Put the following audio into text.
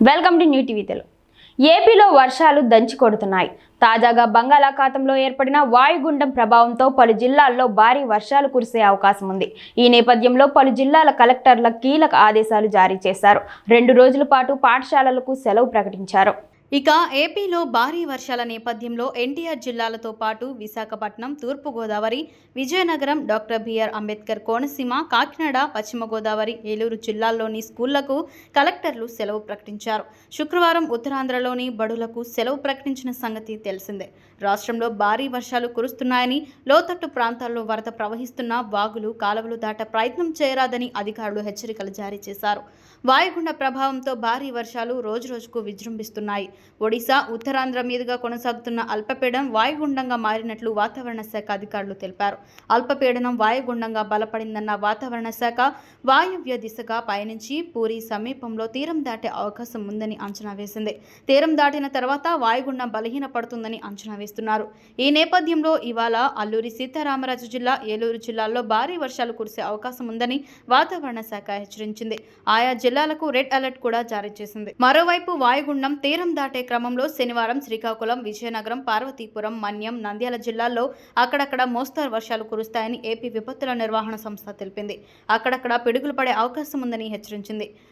Welcome to new TV Telugu. ఏపీలో వర్షాలు దంచి కొడుతున్నాయి. తాజాగా బంగాళాఖాతంలో ఏర్పడిన వాయుగుండం ప్రభావంతో పలు జిల్లాల్లో భారీ వర్షాలు కురిసే అవకాశం ఉంది. ఈ నేపథ్యంలో పలు జిల్లాల కలెక్టర్ల కీలక ఆదేశాలు జారీ చేశారు. రెండు రోజుల పాటు పాఠశాలలకు సెలవు ప్రకటించారు. ఇక ఏపీలో భారీ వర్షాల నేపథ్యంలో ఎన్టీఆర్ జిల్లాలతో పాటు విశాఖపట్నం తూర్పుగోదావరి Vizianagaram doctor B R Ambedkar Konaseema Kakinada పశ్చిమ గోదావరి ఏలూరు జిల్లాల్లోని స్కూళ్ళకు కలెక్టర్లు సెలవు ప్రకటించారు. శుక్రవారం ఉత్తరాంధ్రలోని బడులకు సెలవు ప్రకటించిన సంగతి తెలిసిందే. రాష్ట్రంలో భారీ వర్షాలు కురుస్తున్నాయని లోతట్టు ప్రాంతాల్లో వరద ప్రవహిస్తున్న వాగులు కాలువలు దాట ప్రయత్నం చేయరాదని అధికారులు హెచ్చరికలు జారీ చేశారు. వాయుగుండ ప్రభావంతో భారీ వర్షాలు రోజురోజుకు విజృంభిస్తున్నాయి. ఒడిశా ఉత్తరాంధ్ర మీదుగా కొనసాగుతున్న అల్పపీడనం వాయుగుండంగా మారినట్లు వాతావరణ శాఖ అధికారులు తెలిపారు. అల్పపీడనం వాయుగుండంగా బలపడిందన్న వాతావరణ శాఖ వాయువ్య దిశగా పయనించి పూరి సమీపంలో తీరం దాటే అవకాశం ఉందని అంచనా వేసింది. తీరం దాటిన తర్వాత వాయుగుండం బలహీనపడుతుందని అంచనా వేస్తున్నారు. ఈ నేపథ్యంలో ఇవాళ అల్లూరి సీతారామరాజు జిల్లా ఏలూరు జిల్లాల్లో భారీ వర్షాలు కురిసే అవకాశం ఉందని వాతావరణ శాఖ హెచ్చరించింది. ఆయా జిల్లాలకు రెడ్ అలర్ట్ కూడా జారీ చేసింది. మరోవైపు వాయుగుండం తీరం దాటి క్రమంలో శనివారం శ్రీకాకుళం విజయనగరం పార్వతీపురం మన్యం నంద్యాల జిల్లాల్లో అక్కడక్కడ మోస్తారు వర్షాలు కురుస్తాయని ఏపీ విపత్తుల నిర్వహణ సంస్థ తెలిపింది. అక్కడక్కడ పిడుగులు పడే అవకాశం ఉందని హెచ్చరించింది.